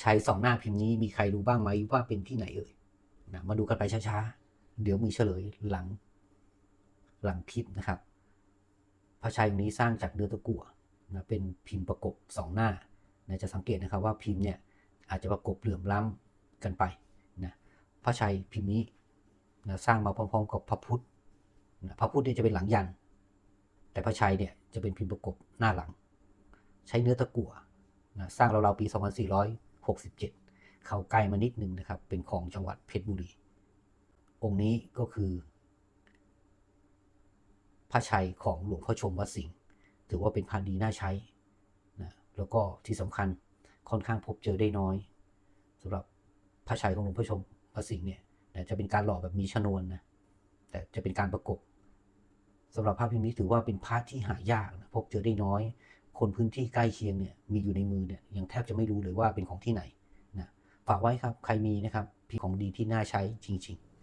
ใชัยสองหน้าพิมพ์นี้มีใครรู้บ้างไหมว่าเป็นที่ไหนเอ่ยนะมาดูกันไปช้าๆ เดี๋ยวมีเฉลยหลัง หลังคลิปนะครับ พระชัยองค์นี้สร้างจากเนื้อตะกั่วนะเป็นพิมพ์ประกบสองหน้านะจะสังเกตนะครับว่าพิมพ์เนี่ยอาจจะประกบเหลื่อมล้ำกันไปนะพระชัยพิมพ์นี้นะสร้างมาพร้อมๆ กับพระพุทธนะพระพุทธเนี่ยจะเป็นหลังยัน แต่พระชัยเนี่ยจะเป็นพิมพ์ประกบหน้าหลัง ใช้เนื้อตะกั่วนะสร้างราวๆปี 67 เข้าใกล้มานิดหนึ่งนะครับ เป็นของจังหวัดเพชรบุรี องค์นี้ก็คือ พระชัยของหลวงพ่อชมวัดสิงห์ถือว่าเป็นพานดีน่าใช้นะแล้วก็ที่สำคัญค่อนข้างพบเจอได้น้อยสำหรับพระชัยของหลวงพ่อชมวัดสิงห์เนี่ยจะเป็นการหล่อแบบมีชนวนนะแต่จะเป็นการประกบสำหรับพระพิมพ์นี้ถือว่าเป็นพระที่หายากนะพบเจอได้น้อย คนพื้นที่ใกล้เคียงเนี่ยมีอยู่ในมือเนี่ยยังแทบจะไม่รู้เลยว่าเป็นของที่ไหนนะฝากไว้ครับใครมีนะครับพี่ของดีที่น่าใช้จริง ๆ